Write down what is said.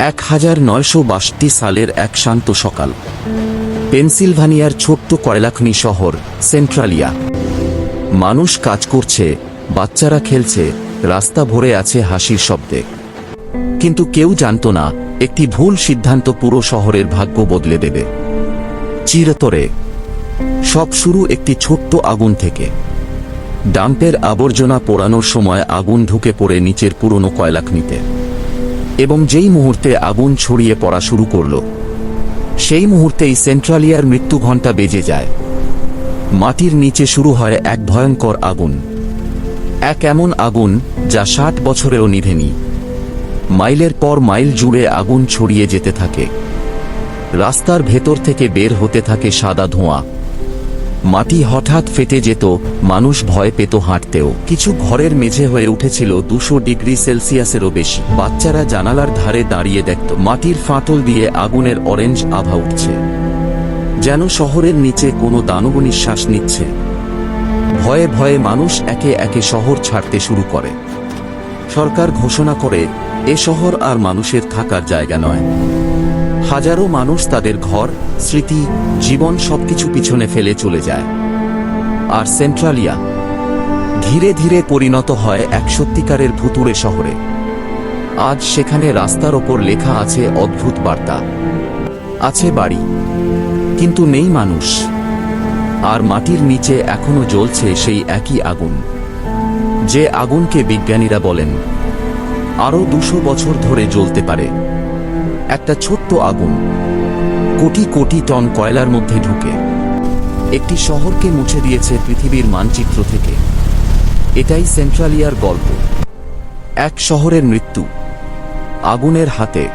এক হাজার নয়শো বাষট্টি সালের এক শান্ত সকাল। পেনসিলভানিয়ার ছোট্ট কয়লাখনি শহর, সেন্ট্রালিয়া। মানুষ কাজ করছে, বাচ্চারা খেলছে, রাস্তা ভরে আছে হাসির শব্দে। কিন্তু কেউ জানত না, একটি ভুল সিদ্ধান্ত পুরো শহরের ভাগ্য বদলে দেবে। চিরতরে। সব শুরু একটি ছোট্ট আগুন থেকে। ডাম্পের আবর্জনা পোড়ানোর সময় আগুন ঢুকে পড়ে নিচের পুরনো কয়লাখনিতে। এবং যেই মুহূর্তে আগুন ছড়িয়ে পড়া শুরু করল, সেই মুহূর্তেই সেন্ট্রালিয়ার মৃত্যু ঘণ্টা বেজে যায়। মাটির নিচে শুরু হয় এক ভয়ঙ্কর আগুন। এক এমন আগুন যা ষাট বছরেও নিভেনি। মাইলের পর মাইল জুড়ে আগুন ছড়িয়ে যেতে থাকে। রাস্তার ভেতর থেকে বের হতে থাকে সাদা ধোঁয়া। মাটি হঠাৎ ফেটে যেত, মানুষ ভয় পেত হাঁটতেও। কিছু ঘরের মেঝে হয়ে উঠেছিল দুশো ডিগ্রি সেলসিয়াসেরও বেশি। বাচ্চারা জানালার ধারে দাঁড়িয়ে দেখত, মাটির ফাটল দিয়ে আগুনের অরেঞ্জ আভা উঠছে। যেন শহরের নিচে কোনো দানব নিঃশ্বাস নিচ্ছে। ভয়ে ভয়ে মানুষ একে একে শহর ছাড়তে শুরু করে। সরকার ঘোষণা করে, এ শহর আর মানুষের থাকার জায়গা নয়। হাজারো মানুষ তাদের ঘর, স্মৃতি, জীবন সবকিছু পিছনে ফেলে চলে যায়। আর সেন্ট্রালিয়া ধীরে ধীরে পরিণত হয় এক সত্যিকারের ভুতুরে শহরে। আজ সেখানে রাস্তার ওপর লেখা আছে অদ্ভুত বার্তা। আছে বাড়ি, কিন্তু নেই মানুষ। আর মাটির নিচে এখনও জ্বলছে সেই একই আগুন। যে আগুনকে বিজ্ঞানীরা বলেন, আরও দুশো বছর ধরে জ্বলতে পারে। একটা ছোট্ট আগুন কোটি কোটি টন কয়লার মধ্যে ঢুকে। একটি শহরকে মুছে দিয়েছে পৃথিবীর মানচিত্র থেকে। এটাই সেন্ট্রালিয়ার গল্প। এক শহরের মৃত্যু। আগুনের হাতে